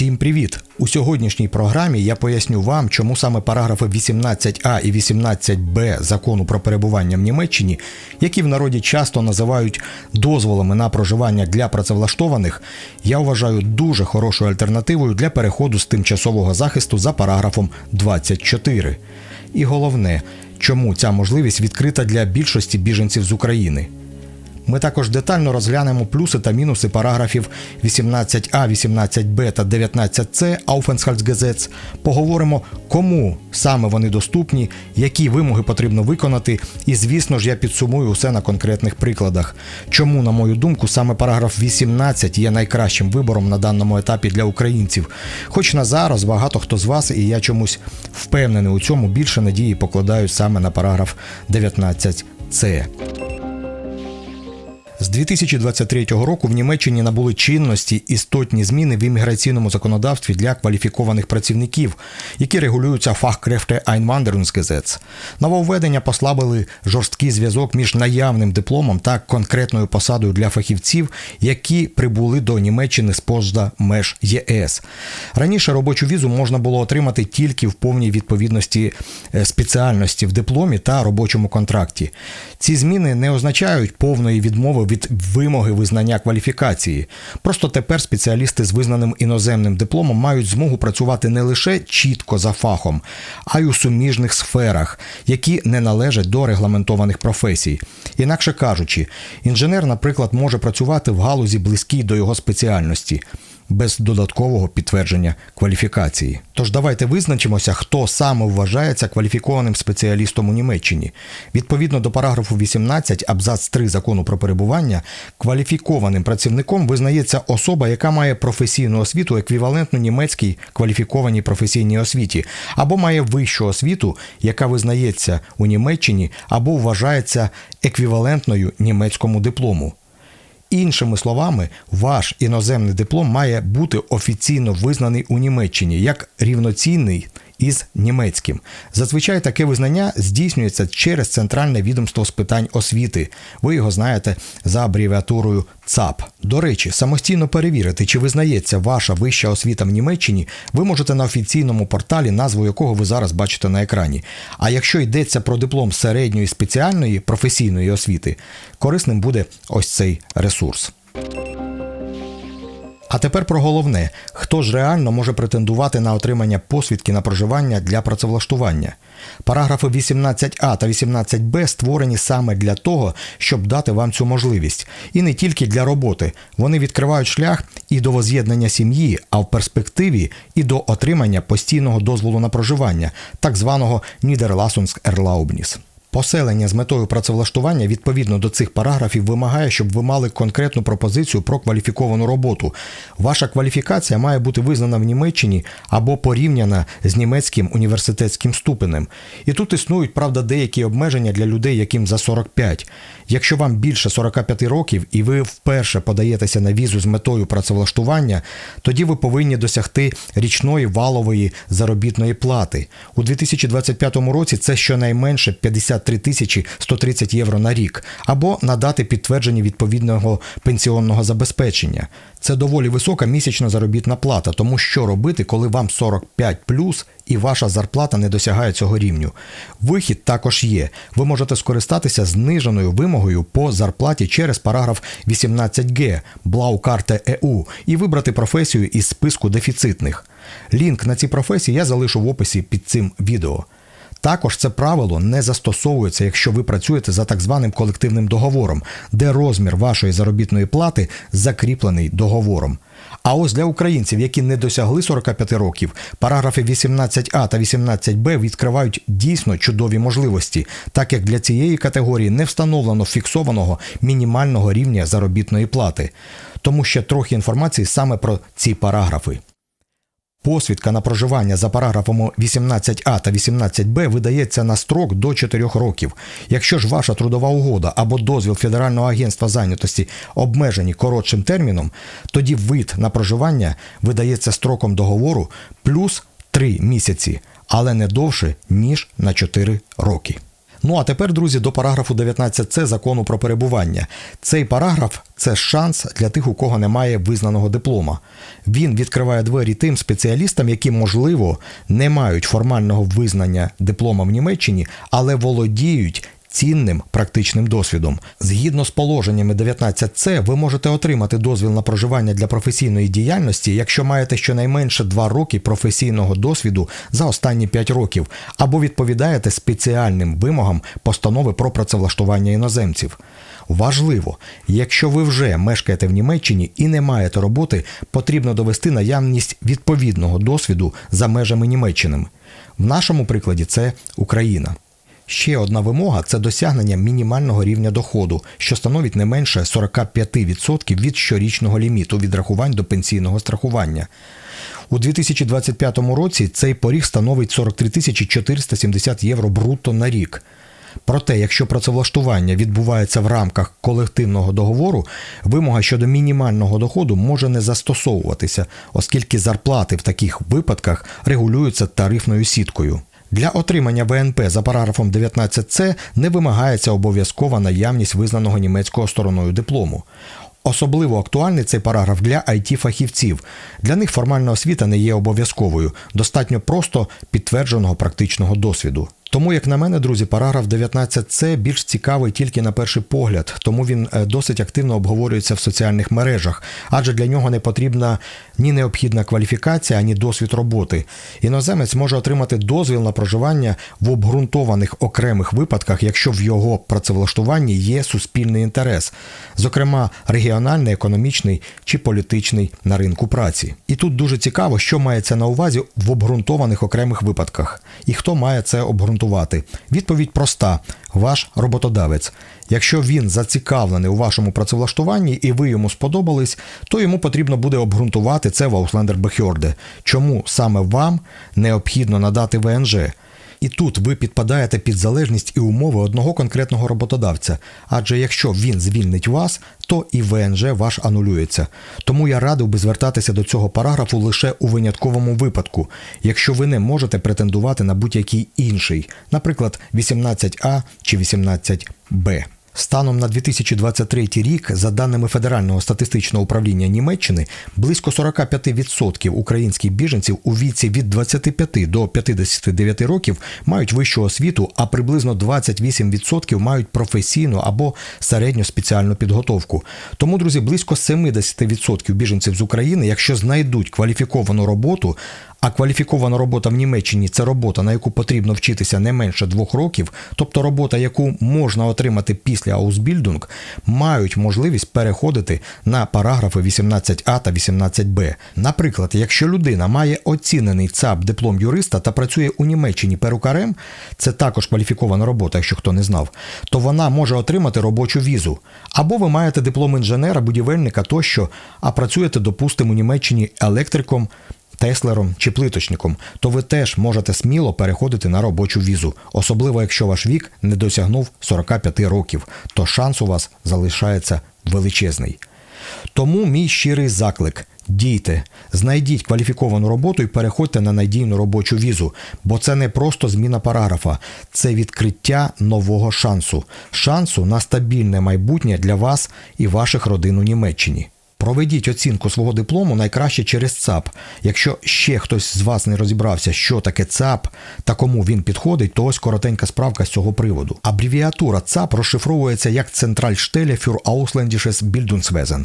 Всім привіт! У сьогоднішній програмі я поясню вам, чому саме параграфи 18а і 18б закону про перебування в Німеччині, які в народі часто називають дозволами на проживання для працевлаштованих, я вважаю дуже хорошою альтернативою для переходу з тимчасового захисту за параграфом 24. І головне, чому ця можливість відкрита для більшості біженців з України. Ми також детально розглянемо плюси та мінуси параграфів 18а, 18б та 19c Aufenthaltsgesetz, Поговоримо, кому саме вони доступні, які вимоги потрібно виконати, і, звісно ж, я підсумую усе на конкретних прикладах. Чому, на мою думку, саме параграф 18 є найкращим вибором на даному етапі для українців. Хоч на зараз багато хто з вас, і я чомусь впевнений у цьому більше надії покладають саме на параграф 19c. З 2023 року в Німеччині набули чинності істотні зміни в імміграційному законодавстві для кваліфікованих працівників, які регулюються Fachkräfte Einwanderungsgesetz. Нововведення послабили жорсткий зв'язок між наявним дипломом та конкретною посадою для фахівців, які прибули до Німеччини з поза меж ЄС. Раніше робочу візу можна було отримати тільки в повній відповідності е, спеціальності в дипломі та робочому контракті. Ці зміни не означають повної відмови від вимоги визнання кваліфікації. Просто тепер спеціалісти з визнаним іноземним дипломом мають змогу працювати не лише чітко за фахом, а й у суміжних сферах, які не належать до регламентованих професій. Інакше кажучи, інженер, наприклад, може працювати в галузі близькій до його спеціальності. Без додаткового підтвердження кваліфікації. Тож давайте визначимося, хто саме вважається кваліфікованим спеціалістом у Німеччині. Відповідно до параграфу 18 абзац 3 закону про перебування, кваліфікованим працівником визнається особа, яка має професійну освіту еквівалентну німецькій кваліфікованій професійній освіті, або має вищу освіту, яка визнається у Німеччині, або вважається еквівалентною німецькому диплому. Іншими словами, ваш іноземний диплом має бути офіційно визнаний у Німеччині як рівноцінний із німецьким. Зазвичай таке визнання здійснюється через Центральне відомство з питань освіти. Ви його знаєте за абревіатурою ЦАП. До речі, самостійно перевірити, чи визнається ваша вища освіта в Німеччині, ви можете на офіційному порталі, назву якого ви зараз бачите на екрані. А якщо йдеться про диплом середньої спеціальної професійної освіти, корисним буде ось цей ресурс. А тепер про головне: хто ж реально може претендувати на отримання посвідки на проживання для працевлаштування? Параграфи 18а та 18б створені саме для того, щоб дати вам цю можливість. І не тільки для роботи. Вони відкривають шлях і до воз'єднання сім'ї, а в перспективі і до отримання постійного дозволу на проживання, так званого Нідерласунськ Ерлаубніс. Поселення з метою працевлаштування відповідно до цих параграфів вимагає, щоб ви мали конкретну пропозицію про кваліфіковану роботу. Ваша кваліфікація має бути визнана в Німеччині або порівняна з німецьким університетським ступенем. І тут існують, правда, деякі обмеження для людей, яким за 45. Якщо вам більше 45 років і ви вперше подаєтеся на візу з метою працевлаштування, тоді ви повинні досягти річної валової заробітної плати. У 2025 році це щонайменше 53 тисячі 130 євро на рік, або надати підтвердження відповідного пенсіонного забезпечення. Це доволі висока місячна заробітна плата, тому що робити, коли вам 45 плюс і ваша зарплата не досягає цього рівню. Вихід також є. Ви можете скористатися зниженою вимогою по зарплаті через параграф 18г Блаукарте ЕУ і вибрати професію із списку дефіцитних. Лінк на ці професії я залишу в описі під цим відео. Також це правило не застосовується, якщо ви працюєте за так званим колективним договором, де розмір вашої заробітної плати закріплений договором. А ось для українців, які не досягли 45 років, параграфи 18а та 18б відкривають дійсно чудові можливості, так як для цієї категорії не встановлено фіксованого мінімального рівня заробітної плати. Тому ще трохи інформації саме про ці параграфи. Посвідка на проживання за параграфами 18а та 18б видається на строк до 4 років. Якщо ж ваша трудова угода або дозвіл Федерального агентства зайнятості обмежені коротшим терміном, тоді вид на проживання видається строком договору плюс 3 місяці, але не довше ніж на 4 роки. Ну а тепер, друзі, до параграфу 19c закону про перебування. Цей параграф це шанс для тих, у кого немає визнаного диплома. Він відкриває двері тим спеціалістам, які, можливо, не мають формального визнання диплома в Німеччині, але володіють. Цінним практичним досвідом. Згідно з положеннями 19С, ви можете отримати дозвіл на проживання для професійної діяльності, якщо маєте щонайменше 2 роки професійного досвіду за останні 5 років, або відповідаєте спеціальним вимогам постанови про працевлаштування іноземців. Важливо, якщо ви вже мешкаєте в Німеччині і не маєте роботи, потрібно довести наявність відповідного досвіду за межами Німеччини. В нашому прикладі це Україна. Ще одна вимога це досягнення мінімального рівня доходу, що становить не менше 45% від щорічного ліміту відрахувань до пенсійного страхування. У 2025 році цей поріг становить 43 тисячі 470 євро брутто на рік. Проте, якщо працевлаштування відбувається в рамках колективного договору, вимога щодо мінімального доходу може не застосовуватися, оскільки зарплати в таких випадках регулюються тарифною сіткою. Для отримання ВНП за параграфом 19С не вимагається обов'язкова наявність визнаного німецького стороною диплому. Особливо актуальний цей параграф для it фахівців Для них формальна освіта не є обов'язковою, достатньо просто підтвердженого практичного досвіду. Тому, як на мене, друзі, параграф 19 це більш цікавий тільки на перший погляд, тому він е, досить активно обговорюється в соціальних мережах, адже для нього не потрібна ні необхідна кваліфікація, ані досвід роботи. Іноземець може отримати дозвіл на проживання в обґрунтованих окремих випадках, якщо в його працевлаштуванні є суспільний інтерес, зокрема регіональний, економічний чи політичний на ринку праці. І тут дуже цікаво, що мається на увазі в обґрунтованих окремих випадках, і хто має це обґрунтувати обґрунтувати? Відповідь проста: ваш роботодавець. Якщо він зацікавлений у вашому працевлаштуванні і ви йому сподобались, то йому потрібно буде обґрунтувати це в Auslander Behörde. Чому саме вам необхідно надати ВНЖ? І тут ви підпадаєте під залежність і умови одного конкретного роботодавця. Адже якщо він звільнить вас, то і ВНЖ ваш анулюється. Тому я радив би звертатися до цього параграфу лише у винятковому випадку, якщо ви не можете претендувати на будь-який інший, наприклад, 18А чи 18Б. Станом на 2023 рік, за даними Федерального статистичного управління Німеччини, близько 45% українських біженців у віці від 25 до 59 років мають вищу освіту, а приблизно 28% мають професійну або середню спеціальну підготовку. Тому, друзі, близько 70% біженців з України, якщо знайдуть кваліфіковану роботу, а кваліфікована робота в Німеччині це робота, на яку потрібно вчитися не менше двох років, тобто робота, яку можна отримати після Аусбільдунг, мають можливість переходити на параграфи 18а та 18б. Наприклад, якщо людина має оцінений ЦАП диплом юриста та працює у Німеччині перукарем, це також кваліфікована робота, якщо хто не знав, то вона може отримати робочу візу. Або ви маєте диплом інженера, будівельника тощо, а працюєте, допустимо, у Німеччині електриком. Теслером чи плиточником, то ви теж можете сміло переходити на робочу візу, особливо якщо ваш вік не досягнув 45 років, то шанс у вас залишається величезний. Тому мій щирий заклик: дійте, знайдіть кваліфіковану роботу і переходьте на надійну робочу візу, бо це не просто зміна параграфа, це відкриття нового шансу, шансу на стабільне майбутнє для вас і ваших родин у Німеччині. Проведіть оцінку свого диплому найкраще через ЦАП. Якщо ще хтось з вас не розібрався, що таке ЦАП та кому він підходить, то ось коротенька справка з цього приводу. Абревіатура ЦАП розшифровується як Zentralstelle für Ausländisches Bildungswesen.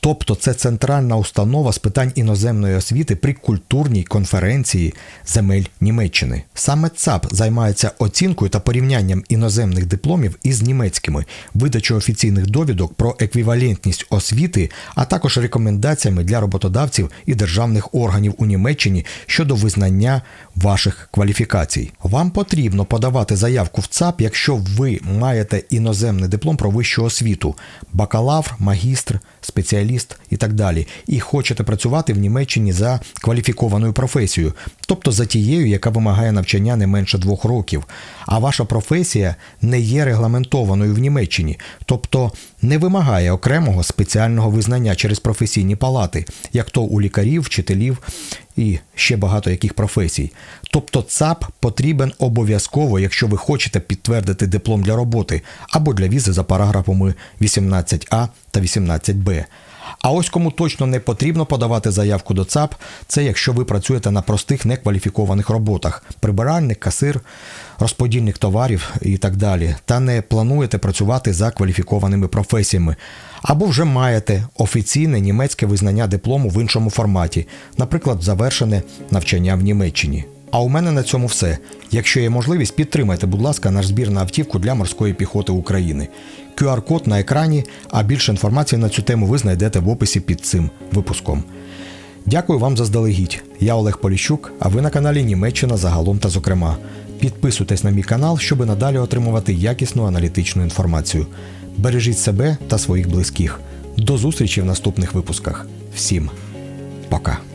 Тобто це центральна установа з питань іноземної освіти при культурній конференції земель Німеччини. Саме ЦАП займається оцінкою та порівнянням іноземних дипломів із німецькими, видачою офіційних довідок про еквівалентність освіти, а також рекомендаціями для роботодавців і державних органів у Німеччині щодо визнання ваших кваліфікацій. Вам потрібно подавати заявку в ЦАП, якщо ви маєте іноземний диплом про вищу освіту, бакалавр, магістр, спеціаліст і так далі, і хочете працювати в Німеччині за кваліфікованою професією. Тобто за тією, яка вимагає навчання не менше двох років, а ваша професія не є регламентованою в Німеччині, тобто не вимагає окремого спеціального визнання через професійні палати, як то у лікарів, вчителів і ще багато яких професій. Тобто ЦАП потрібен обов'язково, якщо ви хочете підтвердити диплом для роботи або для візи за параграфами 18а та 18б. А ось кому точно не потрібно подавати заявку до ЦАП, це якщо ви працюєте на простих некваліфікованих роботах: прибиральник, касир, розподільник товарів і так далі, та не плануєте працювати за кваліфікованими професіями, або вже маєте офіційне німецьке визнання диплому в іншому форматі, наприклад, завершене навчання в Німеччині. А у мене на цьому все. Якщо є можливість, підтримайте, будь ласка, наш збір на автівку для морської піхоти України. QR-код на екрані, а більше інформації на цю тему ви знайдете в описі під цим випуском. Дякую вам заздалегідь. Я Олег Поліщук, а ви на каналі Німеччина загалом та зокрема. Підписуйтесь на мій канал, щоб надалі отримувати якісну аналітичну інформацію. Бережіть себе та своїх близьких. До зустрічі в наступних випусках. Всім пока!